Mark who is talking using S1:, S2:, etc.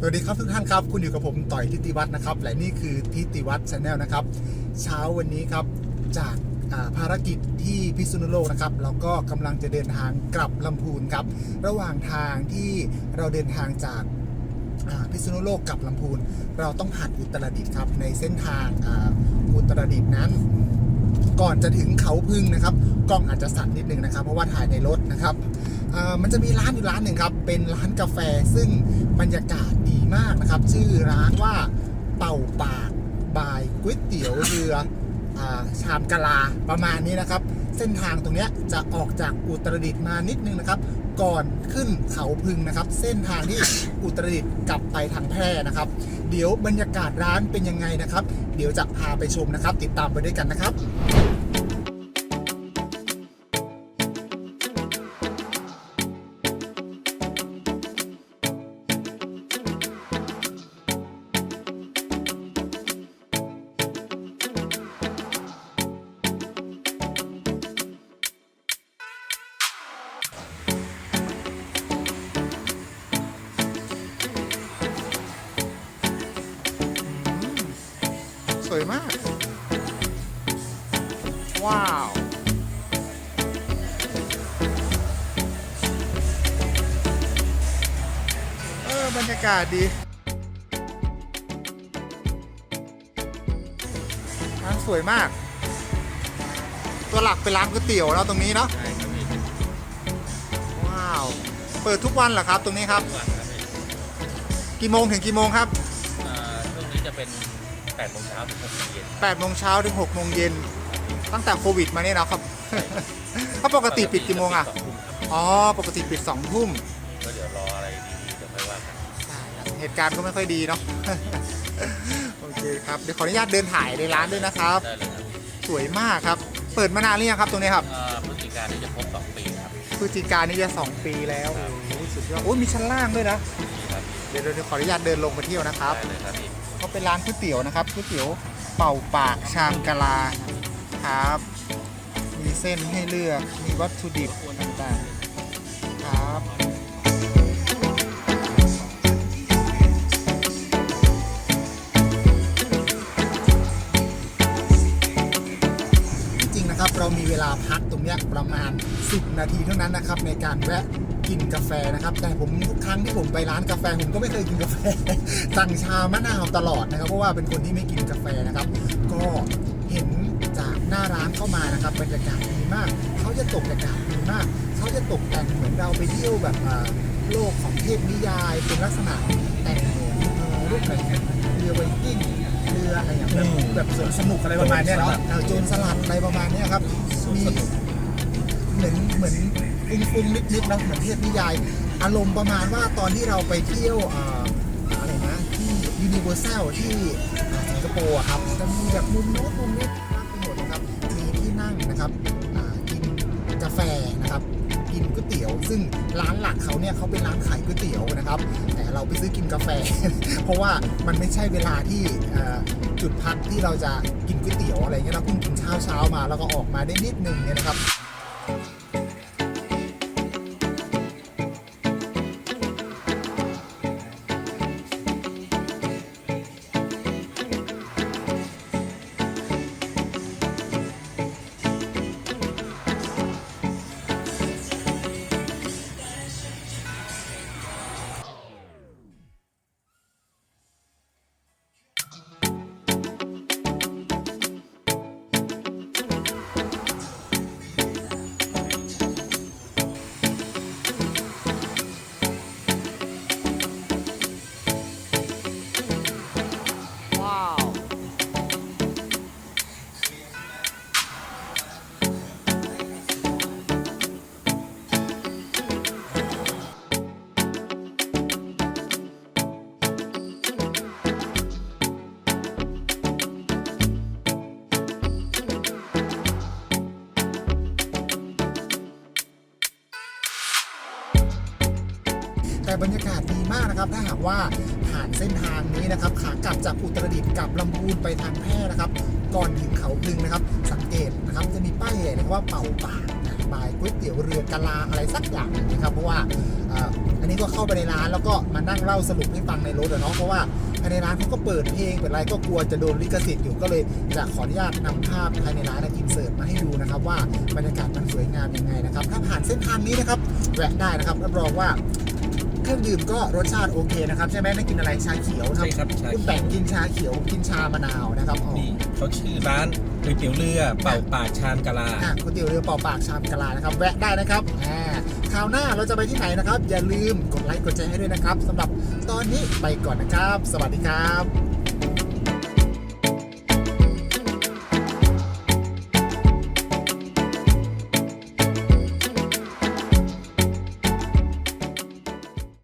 S1: สวัสดีครับทุกท่านครับ คุณอยู่กับผมต่อยทิติวัฒน์นะครับ และนี่คือทิติวัฒน์ชาแนลนะครับ เช้าวันนี้ครับจากาภารกิจที่พิษณุโลกนะครับเราก็กำลังจะเดินทางกลับลำพูนครับ ระหว่างทางที่เราเดินทางจากาพิษณุโลกกลับลำพูน เราต้องผ่านอุตรดิตถ์ครับในเส้นทางอ,าอุตรดิตถ์นั้น ก่อนจะถึงเขาพึ่งนะครับกล้องอาจจะสั่นนิดนึงนะครับ เพราะว่าถ่ายในรถนะครับ มันจะมีร้านอยู่ร้านหนึ่งครับ เป็นร้านกาแฟซึ่งบรรยากาศดีมากนะครับ ชื่อร้านว่าเป่าปากบายก๋วยเตี๋ยวเรืออชามกะลาประมาณนี้นะครับ เส้นทางตรงนี้จะออกจากอุตรดิตถ์มานิดนึงนะครับ ก่อนขึ้นเขาพึ่งนะครับ เส้นทางที่อุตรดิตถ์กลับไปทางแพร่นะครับ เดี๋ยวบรรยากาศร้านเป็นยังไงนะครับ เดี๋ยวจะพาไปชมนะครับ ติดตามไปด้วยกันนะครับ สวยมาก ว้าวเออบรรยากาศดีร้านสวยมาก ตัวหลักเป็นร้านก๋วยเตี๋ยวแล้วตรงนี้เนาะ
S2: ใช่ครับพี่
S1: ว้าว เปิดทุกวันเหรอครับ ตรงนี้ครับ
S2: ทุกวันครับพี่
S1: กี่โมงถึงกี่โมงครับ
S2: อ่าช่วงนี้จะเป็น 8โมงเช้าถึง6โมงเย็น
S1: 8โมงเช้าถึง6โมงเย็นตั้งแต่โควิดมาเนี่ยนะครับ ถ้าปกติปิดกี่โมงอะ
S2: สองทุ่มครับ
S1: อ๋อ ปกติปิด2ทุ่ม
S2: ก็เดี๋ยวรออะไรดีๆเดี๋ยวค่อยว่ากัน
S1: ใช่ครับเหตุการณ์ก็ไม่ค่อยดีเนาะ โอเคครับ เดี๋ยวขออนุญาตเดินถ่ายในร้านด้วยนะครับ
S2: ได้เลยครับ
S1: สวยมากครับ เปิดมานานหรือยังครับตรงนี้ครับ
S2: อ่าพฤศจิกายนนี่จะครบ2ปีครับ
S1: พฤศจิกายนนี่จะ2ปีแล้ว
S2: ครับ
S1: โอ้โหสุดยอดโอ้ยมีชั้นล่างด้วยนะ
S2: นี่ครับ
S1: เดี๋ยวเดี๋ยวขออนุญาตเดินลงไปเที่ยวนะครับ
S2: ได้เลยครับพี่
S1: เขาเป็นร้านก๋วยเตี๋ยวนะครับก๋วยเตี๋ยวเป่าปากชามกะลาครับ มีเส้นให้เลือกมีวัตถุดิบต่างๆครับจริงๆนะครับเรามีเวลาพักตรงนี้ประมาณ 10 นาทีเท่านั้นนะครับในการแวะ กินกาแฟนะครับ แต่ผมทุกครั้งที่ผมไปร้านกาแฟผมก็ไม่เคยกินกาแฟ สั่งชามะนาวตลอดนะครับ เพราะว่าเป็นคนที่ไม่กินกาแฟนะครับ ก็เห็นจากหน้าร้านเข้ามานะครับบรรยากาศดีมาก เขาจะตกบรรยากาศดีมาก เขาจะตกแต่งเหมือนเราไปเที่ยวแบบอ่าโลกของเทพนิยาย เป็นลักษณะแต่งเหมือนเอ่อรูปแบบเรือไวกิ้งเรืออะไรอย่างแบบแบบสวนสนุกอะไรประมาณเนี้ยเนาะเออโจรสลัดอะไรประมาณเนี้ยครับมี เหมือนเหมือนฟุ้งฟุ้งนิดนิดๆเนาะเหมือนเทพนิยาย อารมณ์ประมาณว่าตอนที่เราไปเที่ยวอ่าอะไรนะที่ยูนิเวอร์แซลที่สิงคโปร์อะครับจะมีแบบมุมโน้นมุมนี้มากไปหมดนะครับมีที่นั่งนะครับอ่ากินกาแฟนะครับ กินก๋วยเตี๋ยว ซึ่งร้านหลักเขาเนี่ยเขาเป็นร้านขายก๋วยเตี๋ยวนะครับ แต่เราไปซื้อกินกาแฟ เพราะว่ามันไม่ใช่เวลาที่เอ่อจุดพักที่เราจะกินก๋วยเตี๋ยวอะไรเงี้ยเราเพิ่งกินเช้าเช้าๆมาแล้วก็ออกมาได้นิดนึงเนี่ยนะครับ แต่บรรยากาศดีมากนะครับ ถ้าหากว่าผ่านเส้นทางนี้นะครับ ขากลับจากอุตรดิตถ์กลับลำพูนไปทางแพร่นะครับ ก่อนถึงเขาพึงนะครับ สังเกตนะครับจะมีป้ายใหญ่นะครับว่าเป่าปากบายก๋วยเตี๋ยวเรือกะลาอะไรสักอย่างนะครับ เพราะว่าอันนี้ก็เข้าไปในร้านแล้วก็มานั่งเล่าสรุปให้ฟังในรถอะเนาะเพราะว่าภายในร้านเขาก็เปิดเพลงเปิดอะไรก็กลัวจะโดนลิขสิทธิ์อยู่ก็เลยจะขออนุญาตนำภาพภายในร้านอินเสิร์ตมาให้ดูนะครับ ว่าบรรยากาศมันสวยงามยังไงนะครับ ถ้าผ่านเส้นทางนี้นะครับแวะได้นะครับรับรองว่า เครื่องดื่มก็รสชาติโอเคนะครับใช่ไหมได้กินอะไรชาเขียวนะ
S3: ใช่ครับชา
S1: คุณ
S3: เขี
S1: แบ่
S3: ย
S1: ง
S3: ว
S1: กินชาเขียวกินชามะนาวนะครับอ๋อ
S3: นี่เขาชื่อร้านก๋วยเตี๋ยวเรือเป่าปากชามกะลา
S1: อะก๋วยเตี๋ยวเรือเป่าปากชามกะลานะครับ แวะได้นะครับอ่าคราวหน้าเราจะไปที่ไหนนะครับ อย่าลืมกดไลค์กดแชร์ให้ด้วยนะครับสำหรับตอนนี้ไปก่อนนะครับ สวัสดีครับ